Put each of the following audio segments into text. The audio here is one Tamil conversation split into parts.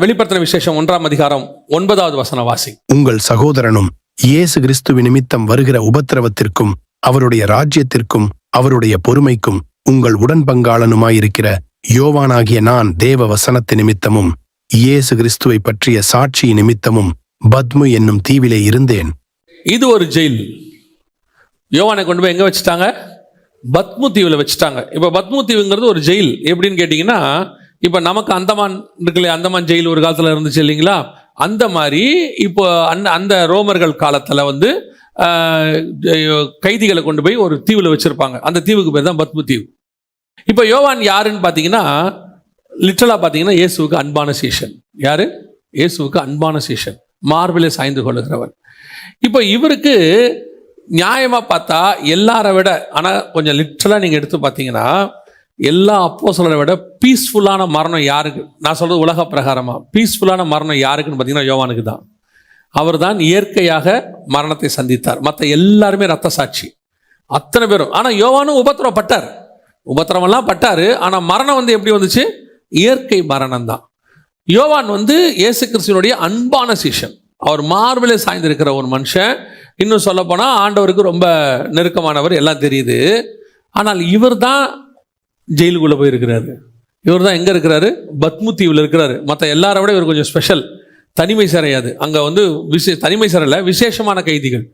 வெளிப்படுத்தின விசேஷம் ஒன்றாம் அதிகாரம் ஒன்பதாவது வசன வாசி. உங்கள் சகோதரனும் இயேசு கிறிஸ்து நிமித்தம் வருகிற உபத்திரவத்திற்கும் அவருடைய ராஜ்யத்திற்கும் அவருடைய பொறுமைக்கும் உங்கள் உடன்பங்காளனுமாயிருக்கிற யோவானாகிய நான் தேவ வசனத்து நிமித்தமும் இயேசு கிறிஸ்துவை பற்றிய சாட்சி நிமித்தமும் பத்மு என்னும் தீவிலே இருந்தேன். இது ஒரு ஜெயில். யோவானை கொண்டு போய் எங்க வச்சுட்டாங்க? பத்மு தீவில் வச்சுட்டாங்க. இப்போ பத்மு தீவுங்கிறது ஒரு ஜெயில். எப்படின்னு கேட்டிங்கன்னா இப்போ நமக்கு அந்தமான் இருக்குல்ல அந்தமான் ஜெயில் ஒரு காலத்தில் இருந்துச்சு இல்லைங்களா? அந்த மாதிரி இப்போ அந்த அந்த ரோமர்கள் காலத்தில் வந்து கைதிகளை கொண்டு போய் ஒரு தீவில் வச்சுருப்பாங்க. அந்த தீவுக்கு பேர் தான் பத்மு தீவு. இப்போ யோவான் யாருன்னு பார்த்தீங்கன்னா லிட்டலாக பார்த்தீங்கன்னா இயேசுவுக்கு அன்பான சீஷன். யார்? இயேசுவுக்கு அன்பான சீஷன். மார்பிலே சாய்ந்து கொள்ளுகிறவர் இப்போ இவருக்கு நியாயமாக பார்த்தா எல்லாரை விட ஆனால் கொஞ்சம் லிட்டலாக நீங்கள் எடுத்து பார்த்தீங்கன்னா எல்லா அப்போஸ்தலரை விட பீஸ்ஃபுல்லான மரணம் யாருக்கு? நான் சொல்கிறது உலக பிரகாரமாக பீஸ்ஃபுல்லான மரணம் யாருக்குன்னு பார்த்தீங்கன்னா யோவானுக்கு தான். அவர் தான் இயற்கையாக மரணத்தை சந்தித்தார். மற்ற எல்லாருமே ரத்த சாட்சி. அத்தனை பேரும். ஆனால் யோவானும் உபத்திரவப்பட்டார் உபத்திரவெல்லாம் பட்டார். ஆனால் மரணம் வந்து எப்படி வந்துச்சு? இயற்கை மரணம் தான். யோவான் வந்து இயேசு கிறிஸ்துவனுடைய அன்பான சீஷன். அவர் மார்பிலே சாய்ந்திருக்கிற ஒரு மனுஷன். இன்னும் சொல்லப்போனால் ஆண்டவருக்கு ரொம்ப நெருக்கமானவர் எல்லாம் தெரியுது. ஆனால் இவர் தான் ஜெயிலுக்குள்ளே போயிருக்கிறாரு. இவர் தான் எங்கே இருக்கிறாரு? பத்மு தீவில் இருக்கிறாரு. மற்ற எல்லாரை விட இவர் கொஞ்சம் ஸ்பெஷல் தனிமை சிறையாது அங்கே வந்து விசே தனிமை சிறையில் விசேஷமான கைதிகள்.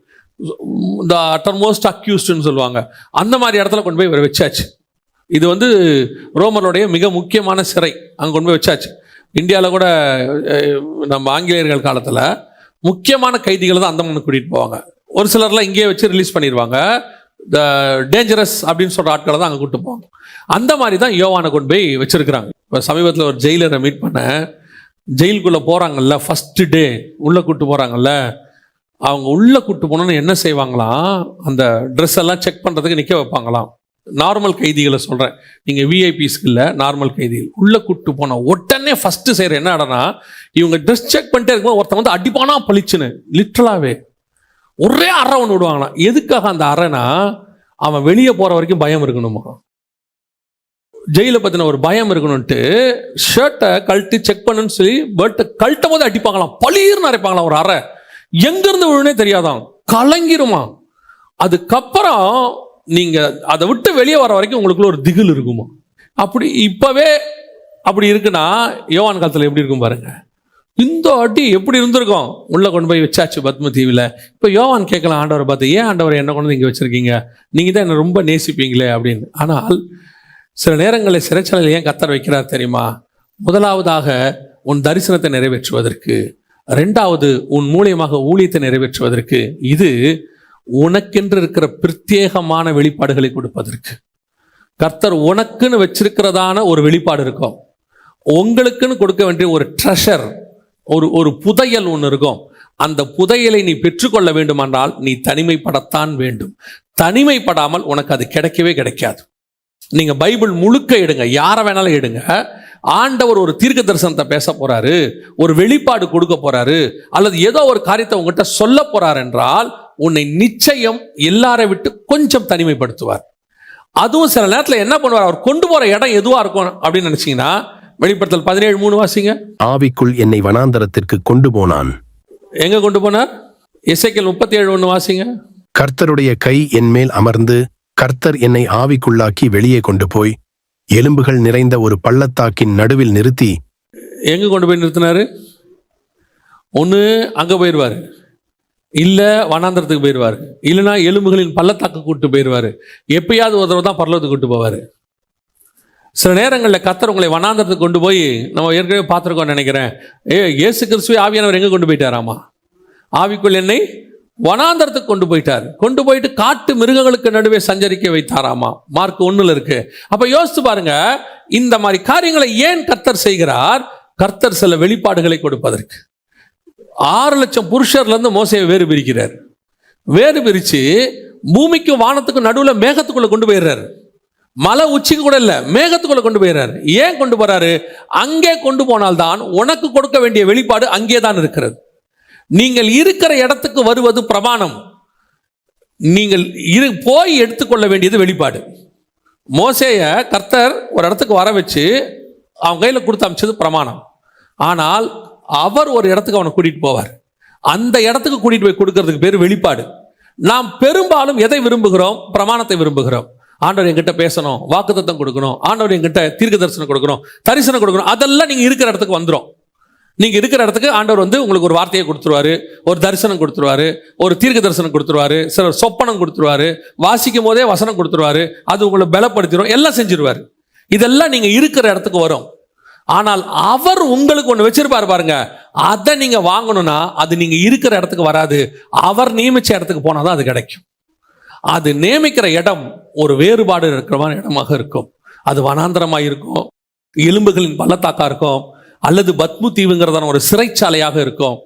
இந்த அட்டர்மோஸ்ட் அக்யூஸ்டுன்னு சொல்லுவாங்க. அந்த மாதிரி இடத்துல கொண்டு போய் இவரை வச்சாச்சு. இது வந்து ரோமருடைய மிக முக்கியமான சிறை. அங்கே கொண்டு போய் வச்சாச்சு. இந்தியாவில் கூட நம்ம ஆங்கிலேயர்கள் காலத்தில் முக்கியமான கைதிகளை தான் அந்தமானுக்கு கூட்டிகிட்டு போவாங்க. ஒரு சிலர்லாம் இங்கேயே வச்சு ரிலீஸ் பண்ணிடுவாங்க டேஞ்சரஸ் அப்படின்னு சொல்கிற ஆட்களை தான் அங்கே கூப்பிட்டு போவாங்க. அந்த மாதிரி தான் யோவானை கொண்டு போய் வச்சுருக்கிறாங்க. இப்போ சமீபத்தில் ஒரு ஜெயிலரை மீட் பண்ணேன். ஜெயிலுக்குள்ளே போகிறாங்கல்ல ஃபஸ்ட்டு டே உள்ளே கூப்பிட்டு போகிறாங்கல்ல அவங்க உள்ளே கூப்பிட்டு போனோன்னு என்ன செய்வாங்களாம் அந்த ட்ரெஸ் எல்லாம் செக் பண்ணுறதுக்கு நிற்க வைப்பாங்களாம். நார்மல் கைதிகளை சொல்கிறேன் நீங்கள் விஐபிஸ்க்கு இல்லை நார்மல் கைதிகள். உள்ளே கூப்பிட்டு போனால் உடனே ஃபஸ்ட்டு செய்கிற என்ன இடம்னா இவங்க ட்ரெஸ் செக் பண்ணிட்டே இருக்கும்போது ஒருத்தன் வந்து அடிப்பானா பளிச்சுன்னு லிட்ரலாகவே ஒரே அறை ஒன்று விடுவாங்களாம். எதுக்காக அந்த அறைனா அவன் வெளியே போகிற வரைக்கும் பயம் இருக்கணுமா? ஜெயிலை பற்றின ஒரு பயம் இருக்கணும்ட்டு ஷர்ட்டை கழட்டி செக் பண்ணுன்னு சொல்லி பர்ட்டை கழட்டும் போது அடிப்பாங்களாம். பளிர்னு அரைப்பாங்களாம் ஒரு அறை. எங்கேருந்து விழுனே தெரியாதான் கலங்கிருமா. அதுக்கப்புறம் நீங்கள் அதை விட்டு வெளியே வர வரைக்கும் உங்களுக்குள்ள ஒரு திகில் இருக்குமா. அப்படி இப்போவே அப்படி இருக்குன்னா யோவான் காலத்தில் எப்படி இருக்கும் பாருங்கள் இந்த அடி எப்படி இருந்திருக்கும்? உள்ளே கொண்டு போய் வச்சாச்சு பத்ம தீவில். இப்போ யோவான் கேட்கலாம் ஆண்டவரை பார்த்து ஏன் ஆண்டவரை என்ன கொண்டு இங்கே வச்சுருக்கீங்க? நீங்கள் தான் என்னை ரொம்ப நேசிப்பீங்களே அப்படின்னு. ஆனால் சில நேரங்களில் சிறைச்சாலையில் ஏன் கத்தர் வைக்கிறார் தெரியுமா? முதலாவதாக உன் தரிசனத்தை நிறைவேற்றுவதற்கு. ரெண்டாவது உன் மூலியமாக ஊழியத்தை நிறைவேற்றுவதற்கு. இது உனக்கென்று இருக்கிற பிரத்யேகமான வெளிப்பாடுகளை கொடுப்பதற்கு. கர்த்தர் உனக்குன்னு வச்சிருக்கிறதான ஒரு வெளிப்பாடு இருக்கும். உங்களுக்குன்னு கொடுக்க வேண்டிய ஒரு ட்ரெஷர் ஒரு ஒரு புதையல் ஒன்று இருக்கும். அந்த புதையலை நீ பெற்றுக்கொள்ள வேண்டுமென்றால் நீ தனிமைப்படத்தான் வேண்டும். தனிமைப்படாமல் உனக்கு அது கிடைக்கவே கிடைக்காது. நீங்கள் பைபிள் முழுக்க எடுங்க. யாரை வேணாலும் எடுங்க. ஆண்டவர் ஒரு தீர்க்க தரிசனத்தை பேச போறாரு. ஒரு வெளிப்பாடு கொடுக்க போறாரு. அல்லது ஏதோ ஒரு காரியத்தை உங்ககிட்ட சொல்ல போறார் என்றால் உன்னை நிச்சயம் எல்லாரை விட்டு கொஞ்சம் தனிமைப்படுத்துவார். அதுவும் சில நேரத்தில் என்ன பண்ணுவார்? அவர் கொண்டு போகிற இடம் எதுவாக இருக்கும் அப்படின்னு நினச்சிங்கன்னா வெளிப்படுத்தல் பதினேழு மூணு வாசிங்க. ஆவிக்குள் என்னை வனாந்தரத்திற்கு கொண்டு போனான். எங்க கொண்டு போனார்? இசைக்கல் முப்பத்தி ஏழு ஒன்று வாசிங்க. கர்த்தருடைய கை என்மேல் அமர்ந்து கர்த்தர் என்னை ஆவிக்குள்ளாக்கி வெளியே கொண்டு போய் எலும்புகள் நிறைந்த ஒரு பள்ளத்தாக்கின் நடுவில் நிறுத்தி. எங்க கொண்டு போய் நிறுத்தினாரு? ஒன்று அங்கே போயிடுவார் இல்லை வனாந்திரத்துக்கு போயிடுவார் இல்லைன்னா எலும்புகளின் பள்ளத்தாக்கு கூட்டு போயிடுவார் எப்பயாவது ஒரு தடவை தான் பரலத்துக்கு கூட்டு போவார். சில நேரங்களில் கத்தர் உங்களை வனாந்திரத்துக்கு கொண்டு போய் நம்ம ஏற்கனவே பார்த்துருக்கோம் நினைக்கிறேன். ஏ இயேசு கிறிஸ்துவே ஆவியானவர் எங்கே கொண்டு போயிட்டாராமா? ஆவிக்குள் என்னை வனாந்தரத்துக்கு கொண்டு போயிட்டார். கொண்டு போயிட்டு காட்டு மிருகங்களுக்கு நடுவே சஞ்சரிக்க வைத்தாராமா? மார்க் ஒன்றில் இருக்கு. அப்போ யோசித்து பாருங்க இந்த மாதிரி காரியங்களை ஏன் கர்த்தர் செய்கிறார்? கர்த்தர் சில வெளிப்பாடுகளை கொடுப்பதற்கு. ஆறு லட்சம் புருஷர்லேருந்து மோசையை வேறு பிரிக்கிறார். வேறு பிரித்து பூமிக்கும் வானத்துக்கும் நடுவில் மேகத்துக்குள்ளே கொண்டு போயிடுறாரு. மலை உச்சிக்கு கூட இல்லை மேகத்துக்குள்ள கொண்டு போயிடுறாரு ஏன் கொண்டு போறாரு? அங்கே கொண்டு போனால்தான் உனக்கு கொடுக்க வேண்டிய வெளிப்பாடு அங்கே தான் இருக்கிறது. நீங்கள் இருக்கிற இடத்துக்கு வருவது பிரமாணம். நீங்கள் இரு போய் எடுத்துக்கொள்ள வேண்டியது வெளிப்பாடு. மோசேய கர்த்தர் ஒரு இடத்துக்கு வர வச்சு அவன் கையில் கொடுத்து அமைச்சது பிரமாணம். ஆனால் அவர் ஒரு இடத்துக்கு அவனை கூட்டிட்டு போவார். அந்த இடத்துக்கு கூட்டிட்டு போய் கொடுக்கறதுக்கு பேர் வெளிப்பாடு. நாம் பெரும்பாலும் எதை விரும்புகிறோம்? பிரமாணத்தை விரும்புகிறோம். ஆண்டவர் என்கிட்ட பேசணும் வாக்குத்தத்தம் கொடுக்கணும் ஆண்டவர் என்கிட்ட தீர்க்க தரிசனம் கொடுக்கணும் தரிசனம் கொடுக்கணும் அதெல்லாம் நீங்கள் இருக்கிற இடத்துக்கு வந்துடும் நீங்கள் இருக்கிற இடத்துக்கு ஆண்டவர் வந்து உங்களுக்கு ஒரு வார்த்தையை கொடுத்துருவாரு ஒரு தரிசனம் கொடுத்துருவாரு ஒரு தீர்க்க தரிசனம் கொடுத்துருவாரு சிலர் சொப்பனம் கொடுத்துருவாரு வாசிக்கும் போதே வசனம் கொடுத்துருவாரு அது உங்களை பலப்படுத்திடும் எல்லாம் செஞ்சிருவாரு. இதெல்லாம் நீங்கள் இருக்கிற இடத்துக்கு வரும். ஆனால் அவர் உங்களுக்கு ஒன்று வச்சிருப்பாரு பாருங்க அதை நீங்கள் வாங்கணும்னா அது நீங்கள் இருக்கிற இடத்துக்கு வராது. அவர் நியமிச்ச இடத்துக்கு போனால் தான் அது கிடைக்கும். அது நியமிக்கிற இடம் ஒரு வேறுபாடு இருக்கிறமான இடமாக இருக்கும். அது வனாந்தரமாக இருக்கும். எலும்புகளின் பள்ளத்தாக்கா இருக்கும். அல்லது பத்மு தீவுங்கிறதான ஒரு சிறைச்சாலையாக இருக்கும்.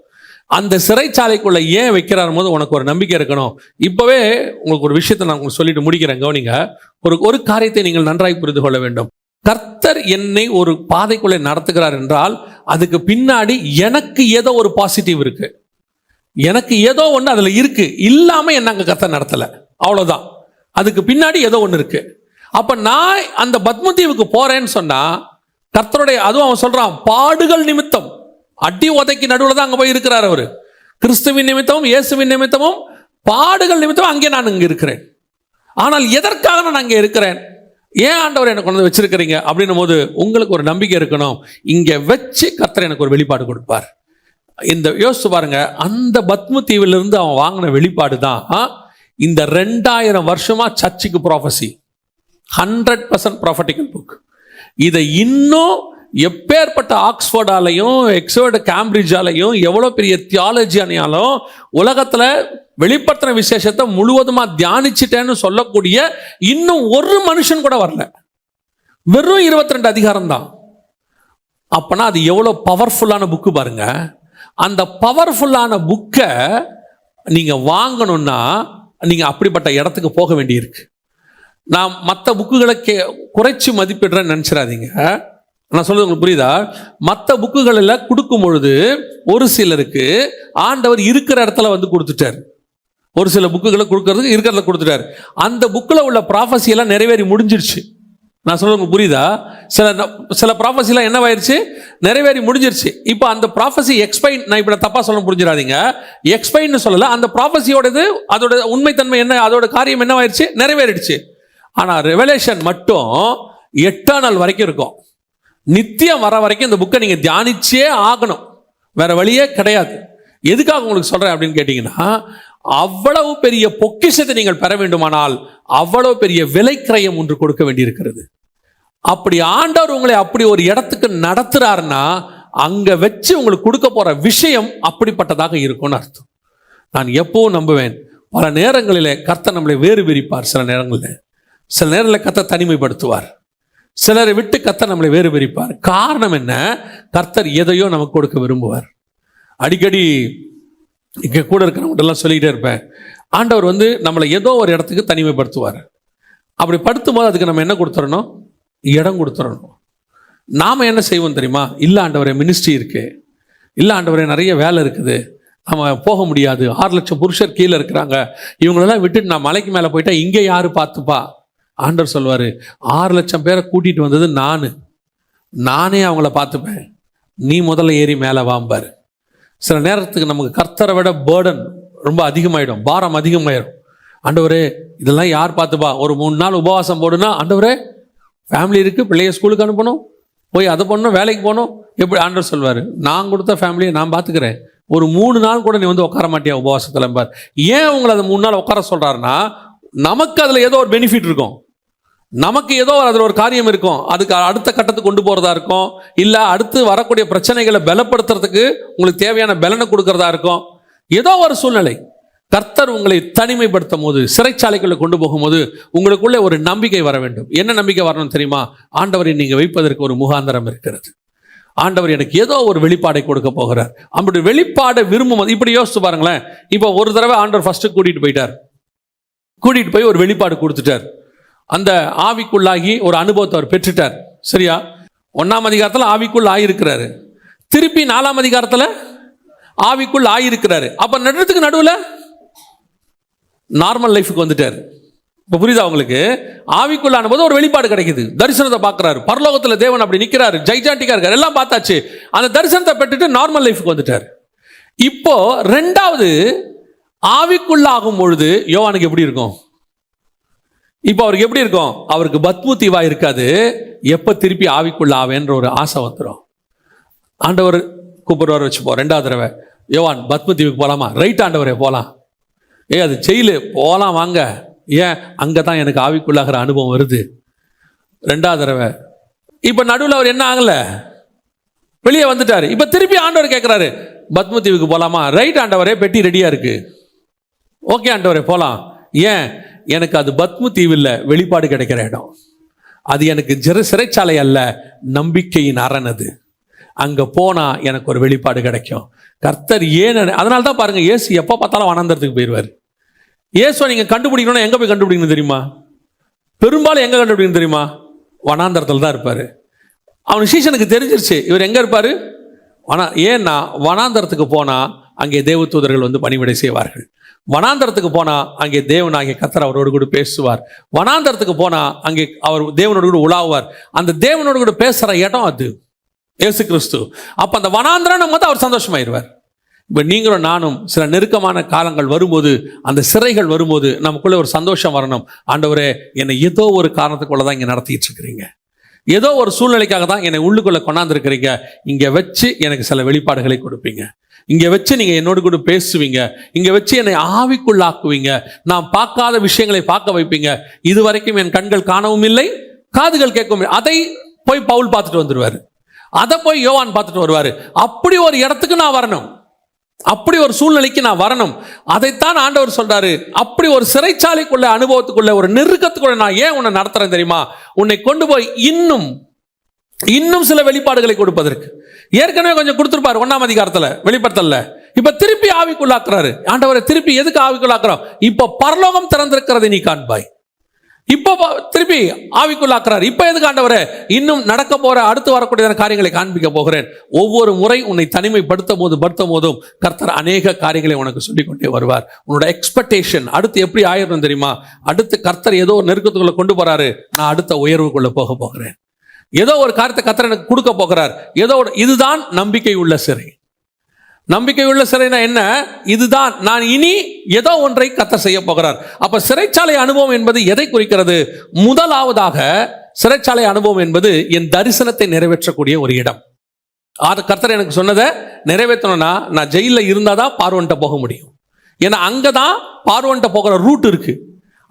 அந்த சிறைச்சாலைக்குள்ள ஏன் வைக்கிறார் போது உனக்கு ஒரு நம்பிக்கை இருக்கணும். இப்பவே உங்களுக்கு ஒரு விஷயத்தை நான் உங்களுக்கு சொல்லிட்டு முடிக்கிறேன். கவனிங்க. ஒரு ஒரு காரியத்தை நீங்கள் நன்றாய் புரிந்து கொள்ள வேண்டும். கர்த்தர் என்னை ஒரு பாதைக்குள்ளே நடத்துகிறார் என்றால் அதுக்கு பின்னாடி எனக்கு ஏதோ ஒரு பாசிட்டிவ் இருக்கு. எனக்கு ஏதோ ஒன்று அதில் இருக்கு. இல்லாமல் என்ன அங்கே கர்த்தர் நடத்தலை. அவ்வளோதான் அதுக்கு பின்னாடி ஏதோ ஒன்று இருக்கு. அப்போ நான் அந்த பத்மதீவுக்கு போறேன்னு சொன்னா கர்த்தருடைய அதுவும் அவன் சொல்றான் பாடுகள் நிமித்தம். அடி உதைக்கு நடுவில் தான் அங்கே போய் இருக்கிறார் அவர். கிறிஸ்துவின் நிமித்தமும் இயேசுவின் நிமித்தமும் பாடுகள் நிமித்தமும் அங்கே நான் இங்கே இருக்கிறேன். ஆனால் எதற்காக நான் அங்கே இருக்கிறேன்? ஏன் ஆண்டவர் எனக்கு கொண்டு வந்து வச்சிருக்கிறீங்க? அப்படின்னும் போது உங்களுக்கு ஒரு நம்பிக்கை இருக்கணும். இங்கே வச்சு கர்த்தர் எனக்கு ஒரு வெளிப்பாடு கொடுப்பார். இந்த யோசிச்சு பாருங்க அந்த பத்ம தீவிலிருந்து அவன் வாங்கின வெளிப்பாடு தான் இந்த ரெண்டாயிரம் வருஷமா சர்ச்சுக்கு prophecy hundred percent prophetical book இதை இன்னும் எப்பேற்பட்ட ஆக்ஸ்போர்டாலையும் எக்ஸ்போர்ட் கேம்பிரிட்ஜாலையும் எவ்வளோ பெரிய தியாலஜியானாலும் உலகத்தில் வெளிப்படுத்தின விசேஷத்தை முழுவதுமாக தியானிச்சிட்டேன்னு சொல்லக்கூடிய இன்னும் ஒரு மனுஷன் கூட வரல. வெறும் 22 ரெண்டு அதிகாரம் தான் அப்பனா அது எவ்வளோ பவர்ஃபுல்லான புக்கு பாருங்க. அந்த பவர்ஃபுல்லான புக்கை நீங்கள் வாங்கணும்னா நீங்கள் அப்படிப்பட்ட இடத்துக்கு போக வேண்டியிருக்கு. நான் மற்ற புக்குகளை கே குறைச்சி மதிப்பிடுறேன்னு நினச்சிடாதீங்க. நான் சொல்றது உங்களுக்கு புரியுதா? மற்ற புக்குகளில் கொடுக்கும் பொழுது ஒரு சிலருக்கு ஆண்டவர் இருக்கிற இடத்துல வந்து கொடுத்துட்டார். ஒரு சில புக்குகளை கொடுக்கறதுக்கு இருக்கிறத கொடுத்துட்டார். அந்த புக்கில் உள்ள prophecy எல்லாம் நிறைவேறி முடிஞ்சிருச்சு. நான் சொல்றது உங்களுக்கு புரியுதா? சில சில ப்ராஃபஸிலாம் என்னவாயிருச்சு? நிறைவேறி முடிஞ்சிருச்சு. இப்போ அந்த ப்ராஃபஸி எக்ஸ்பைன் நான் இப்போ தப்பாக சொல்ல புரிஞ்சிடாதீங்க. எக்ஸ்பைன்னு சொல்லலை. அந்த ப்ராஃபஸியோடது அதோட உண்மைத்தன்மை என்ன அதோட காரியம் என்னவாயிருச்சு? நிறைவேறிடுச்சு. ஆனால் ரெவலேஷன் மட்டும் எட்டாம் வரைக்கும் இருக்கும். நித்தியம் வர வரைக்கும் இந்த புக்கை நீங்கள் தியானிச்சே ஆகணும். வேற வழியே கிடையாது. எதுக்காக உங்களுக்கு சொல்கிறேன் அப்படின்னு கேட்டிங்கன்னா அவ்வளவு பெரிய பொக்கிஷத்தை நீங்கள் பெற வேண்டுமானால் அவ்வளவு பெரிய விலைக்கிரயம் ஒன்று கொடுக்க வேண்டியிருக்கிறது. அப்படி ஆண்டவர் உங்களை அப்படி ஒரு இடத்துக்கு நடத்துறாருன்னா அங்க வச்சு உங்களுக்கு கொடுக்க போற விஷயம் அப்படிப்பட்டதாக இருக்கும்னு அர்த்தம். நான் எப்பவும் நம்புவேன். பல நேரங்களில் கர்த்தர் நம்மளை வேறு பிரிப்பார் சில நேரங்களில். சில நேரங்களில் கர்த்தர் தனிமைப்படுத்துவார். சிலரை விட்டு கர்த்தர் நம்மளை வேறு பிரிப்பார் காரணம் என்ன? கர்த்தர் எதையோ நமக்கு கொடுக்க விரும்புவார். அடிக்கடி இங்கே கூட இருக்கிறவங்கள்டெல்லாம் சொல்லிக்கிட்டே இருப்பேன். ஆண்டவர் வந்து நம்மளை ஏதோ ஒரு இடத்துக்கு தனிமைப்படுத்துவார். அப்படி படுத்தும் போது அதுக்கு நம்ம என்ன கொடுத்துடணும்? இடம் கொடுத்துடணும் நாம் என்ன செய்வோம் தெரியுமா? இல்லை ஆண்டவரே மினிஸ்ட்ரி இருக்குது இல்லை ஆண்டவரே நிறைய வேலை இருக்குது. நம்ம போக முடியாது. ஆறு லட்சம் புருஷர் கீழே இருக்கிறாங்க. இவங்களெல்லாம் விட்டுட்டு நான் மலைக்கு மேலே போயிட்டா இங்கே யார் பார்த்துப்பா? ஆண்டவர் சொல்வார் ஆறு லட்சம் பேரை கூட்டிகிட்டு வந்தது நான். நானே அவங்கள பார்த்துப்பேன். நீ முதல்ல ஏறி மேலே வாம்பார். சில நேரத்துக்கு நமக்கு கர்த்தரை விட பேர்டன் ரொம்ப அதிகமாயிடும். பாரம் அதிகமாயிடும் ஆண்டவரே இதெல்லாம் யார் பார்த்துப்பா? ஒரு மூணு நாள் உபவாசம் போடுனா ஆண்டவரே ஃபேமிலி இருக்குது பிள்ளைய ஸ்கூலுக்கு அனுப்பணும். போய் அதை பண்ணணும் வேலைக்கு போகணும். எப்படி ஆண்டர் சொல்வார் நான் கொடுத்த ஃபேமிலியை நான் பார்த்துக்கிறேன். ஒரு மூணு நாள் கூட நீ வந்து உட்கார மாட்டியா உபவாசத்தில் பார் ஏன் உங்களை அதை மூணு நாள் உட்கார சொல்கிறாருன்னா நமக்கு அதில் ஏதோ ஒரு பெனிஃபிட் இருக்கும். நமக்கு ஏதோ அதில் ஒரு காரியம் இருக்கும். அதுக்கு அடுத்த கட்டத்துக்கு கொண்டு போகிறதா இருக்கும். இல்லை அடுத்து வரக்கூடிய பிரச்சனைகளை பலப்படுத்துறதுக்கு உங்களுக்கு தேவையான பலனை கொடுக்கறதா இருக்கும். ஏதோ ஒரு சூழ்நிலை. கர்த்தர் உங்களை தனிமைப்படுத்தும் போது சிறைச்சாலைக்குள்ளே கொண்டு போகும்போது உங்களுக்குள்ளே ஒரு நம்பிக்கை வர வேண்டும். என்ன நம்பிக்கை வரணும் தெரியுமா? ஆண்டவரை நீங்கள் வைப்பதற்கு ஒரு முகாந்தரம் இருக்கிறது. ஆண்டவர் எனக்கு ஏதோ ஒரு வெளிப்பாடை கொடுக்க போகிறார். அப்படி வெளிப்பாடை விரும்பும் இப்படி யோசிச்சு பாருங்களேன். இப்போ ஒரு தடவை ஆண்டவர் ஃபஸ்ட்டு கூட்டிகிட்டு போயிட்டார். கூட்டிகிட்டு போய் ஒரு வெளிப்பாடு கொடுத்துட்டார். அந்த ஆவிக்குள்ளாகி ஒரு அனுபவத்தை அவர் பெற்றுட்டார். சரியா? ஒன்றாம் அதிகாரத்தில் ஆவிக்குள் ஆயிருக்கிறாரு. திருப்பி நாலாம் அதிகாரத்தில் ஆவிக்குள் ஆயிருக்கிறாரு. அப்போ நடுறதுக்கு நடுவில் நார்மல் லைஃபுக்கு வந்துட்டார். இப்போ புரியுதா உங்களுக்கு? ஆவிக்குள்ளான போது ஒரு வெளிப்பாடு கிடைக்குது. தரிசனத்தை பார்க்குறாரு. பரலோகத்தில் தேவன் அப்படி நிற்கிறாரு ஜைஜாண்டிக்காக இருக்கார். எல்லாம் பார்த்தாச்சு. அந்த தரிசனத்தை பெற்றுட்டு நார்மல் லைஃபுக்கு வந்துட்டார். இப்போ ரெண்டாவது ஆவிக்குள்ளாகும் பொழுது யோவானுக்கு எப்படி இருக்கும்? இப்போ அவருக்கு எப்படி இருக்கும்? அவருக்கு பத்மு தீவா இருக்காது. எப்போ திருப்பி ஆவிக்குள்ள ஆவேன்ற ஒரு ஆசை வந்துடும் ஆண்டவர் கூப்பிடுவார் வச்சுப்போம். ரெண்டாவது தடவை. யோவான் பத்ம தீவுக்கு போகலாமா ரைட் ஆண்டவரே போகலாம் ஏ அது ஜெயிலு போகலாம் வாங்க. ஏன்? அங்கே தான் எனக்கு ஆவிக்குள்ளாகிற அனுபவம் வருது. ரெண்டாவது தடவை. இப்போ நடுவில் அவர் என்ன ஆகலை? வெளியே வந்துட்டார். இப்போ திருப்பி ஆண்டவர் கேட்குறாரு பத்ம தீவுக்கு போகலாமா ரைட் ஆண்டவரே பெட்டி ரெடியாக இருக்கு. ஓகே ஆண்டவரே போகலாம் ஏன்? எனக்கு அது பத்ம தீவில் வெளிப்பாடு கிடைக்கிற இடம். அது எனக்கு ஜிர சிறைச்சாலை அல்ல நம்பிக்கையின் அரண் அது. அங்கே போனால் எனக்கு ஒரு வெளிப்பாடு கிடைக்கும். கர்த்தர் ஏன் அதனால தான் பாருங்கள் இயேசு எப்போ பார்த்தாலும் வனாந்தரத்துக்கு போயிடுவார் இயேசுவை நீங்கள் கண்டுபிடிக்கணும்னா எங்கே போய் கண்டுபிடிக்கணும் தெரியுமா? பெரும்பாலும் எங்கே கண்டுபிடிக்கணும் தெரியுமா? வனாந்தரத்தில் தான் இருப்பார். அவன் சீசனுக்கு தெரிஞ்சிருச்சு இவர் எங்கே இருப்பார்? வனா ஏன்னா வனாந்தரத்துக்கு போனால் அங்கே தேவதூதர்கள் வந்து பணிவிடை செய்வார்கள். வனாந்தரத்துக்கு போனால் அங்கே தேவனாகிய கத்தர் அவரோடு கூட பேசுவார். வனாந்தரத்துக்கு போனால் அங்கே அவர் தேவனோடு கூட உலாவார் அந்த தேவனோடு கூட பேசுகிற இடம் அது. இயேசு கிறிஸ்து அப்போ அந்த வனாந்திரனும் போது அவர் சந்தோஷமாயிருவார். இப்போ நீங்களும் நானும் சில நெருக்கமான காலங்கள் வரும்போது அந்த சிறைகள் வரும்போது நமக்குள்ளே ஒரு சந்தோஷம் வரணும். ஆண்டவரே என்னை ஏதோ ஒரு காரணத்துக்குள்ள தான் இங்கே நடத்திட்டு இருக்கிறீங்க ஏதோ ஒரு சூழ்நிலைக்காக தான் என்னை உள்ளுக்குள்ளே கொண்டாந்துருக்கிறீங்க. இங்கே வச்சு எனக்கு சில வெளிப்பாடுகளை கொடுப்பீங்க. இங்கே வச்சு நீங்கள் என்னோடு கூட பேசுவீங்க. இங்கே வச்சு என்னை ஆவிக்குள்ளாக்குவீங்க. நான் பார்க்காத விஷயங்களை பார்க்க வைப்பீங்க. இது வரைக்கும் என் கண்கள் காணவும் இல்லை காதுகள் கேட்கவும் இல்லை. அதை போய் பவுல் பார்த்துட்டு வந்துடுவார் அதை போய் யோவான் பார்த்துட்டு வருவார். அப்படி ஒரு இடத்துக்கு நான் வரணும். அப்படி ஒரு சூழ்நிலைக்கு நான் வரணும். அதைத்தான் ஆண்டவர் சொல்றாரு. அப்படி ஒரு சிறைச்சாலைக்குள்ள அனுபவத்துக்குள்ள ஒரு நெருக்கத்துக்குள்ள நான் ஏன் உன்னை நடத்துறேன் தெரியுமா? உன்னை கொண்டு போய் இன்னும் இன்னும் சில வெளிப்பாடுகளை கொடுப்பதற்கு. ஏற்கனவே கொஞ்சம் கொடுத்துருப்பாரு ஒன்னாம் அதிகாரத்தில் வெளிப்படுத்தல இப்ப திருப்பி ஆவிக்குள்ளாக்குறாரு. ஆண்டவரை திருப்பி எதுக்கு ஆவிக்குள்ளாக்குறோம்? இப்ப பரலோகம் திறந்திருக்கிறதை நீ காண்பாய். இப்போ திருப்பி ஆவிக்குள்ளாக்குறார். இப்போ எதுக்கு ஆண்டவர்? இன்னும் நடக்க போற அடுத்து வரக்கூடிய காரியங்களை காண்பிக்க போகிறேன். ஒவ்வொரு முறை உன்னை தனிமைப்படுத்தும் போது படுத்தும் போதும் கர்த்தர் அநேக காரியங்களை உனக்கு சொல்லிக்கொண்டே வருவார். உன்னோட எக்ஸ்பெக்டேஷன் அடுத்து எப்படி ஆயிரும் தெரியுமா? அடுத்து கர்த்தர் ஏதோ ஒரு நெருக்கத்துக்குள்ள கொண்டு போறாரு. நான் அடுத்த உயர்வுக்குள்ள போக போகிறேன். ஏதோ ஒரு காரியத்தை கர்த்தர் எனக்கு கொடுக்க போகிறார். ஏதோ ஒரு இதுதான் நம்பிக்கை உள்ள சிறை. நம்பிக்கையுள்ள சிறைனா என்ன? இதுதான். நான் இனி ஏதோ ஒன்றை கத்த செய்ய போகிறார். அப்ப சிறைச்சாலை அனுபவம் என்பது எதை குறிக்கிறது? முதலாவதாக சிறைச்சாலை அனுபவம் என்பது என் தரிசனத்தை நிறைவேற்றக்கூடிய ஒரு இடம். அது கர்த்தர் எனக்கு சொன்னதை நிறைவேற்றணும்னா நான் ஜெயிலில் இருந்தால் தான் பார்வன்ட்ட போக முடியும். ஏன்னா அங்கே தான் பார்வன்ட்ட போகிற ரூட் இருக்கு.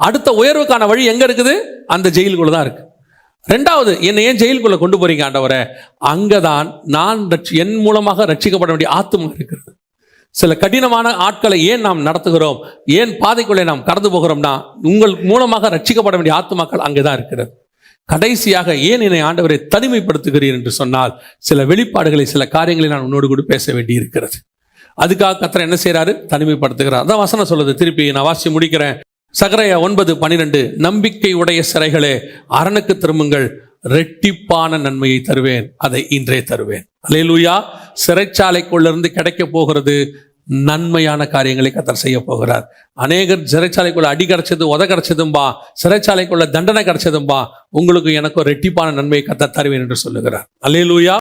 அடுத்த உயர்வுக்கான வழி எங்கே இருக்குது? அந்த ஜெயிலுக்குள்ள தான் இருக்குது ரெண்டாவது என்னை ஏன் ஜெயிலுக்குள்ள கொண்டு போறீங்க ஆண்டவரே? அங்கதான் நான் என் மூலமாக ரட்சிக்கப்பட வேண்டிய ஆத்மா இருக்கிறது. சில கடினமான ஆட்களை ஏன் நாம் நடத்துகிறோம்? ஏன் பாதைக்குள்ளே நாம் கடந்து போகிறோம்னா உங்கள் மூலமாக ரட்சிக்கப்பட வேண்டிய ஆத்மாக்கள் அங்கேதான் இருக்கிறது. கடைசியாக ஏன் என்னை ஆண்டவரை தனிமைப்படுத்துகிறீர் என்று சொன்னால் சில வெளிப்பாடுகளை சில காரியங்களை நான் உன்னோடு கூட பேச வேண்டி இருக்கிறது அதுக்காக கத்திர என்ன செய்கிறாரு தனிமைப்படுத்துகிறார். அதான் வசனம் சொல்லுது. திருப்பி நான் வாசி முடிக்கிறேன். சகரையா ஒன்பது பனிரெண்டு நம்பிக்கை உடைய சிறைகளே அரணுக்கு திரும்புங்கள் ரெட்டிப்பான நன்மையை தருவேன் அதை இன்றே தருவேன். அலையலூயா சிறைச்சாலைக்குள்ளிருந்து கிடைக்க போகிறது நன்மையான காரியங்களை கத்தர் செய்ய போகிறார். அநேகர் சிறைச்சாலைக்குள்ள அடி கிடைச்சது உத கிடைச்சதும்பா சிறைச்சாலைக்குள்ள தண்டனை கிடைச்சதும்பா உங்களுக்கு எனக்கும் ரெட்டிப்பான நன்மையை கத்தர் தருவேன் என்று சொல்லுகிறார். அலையலூயா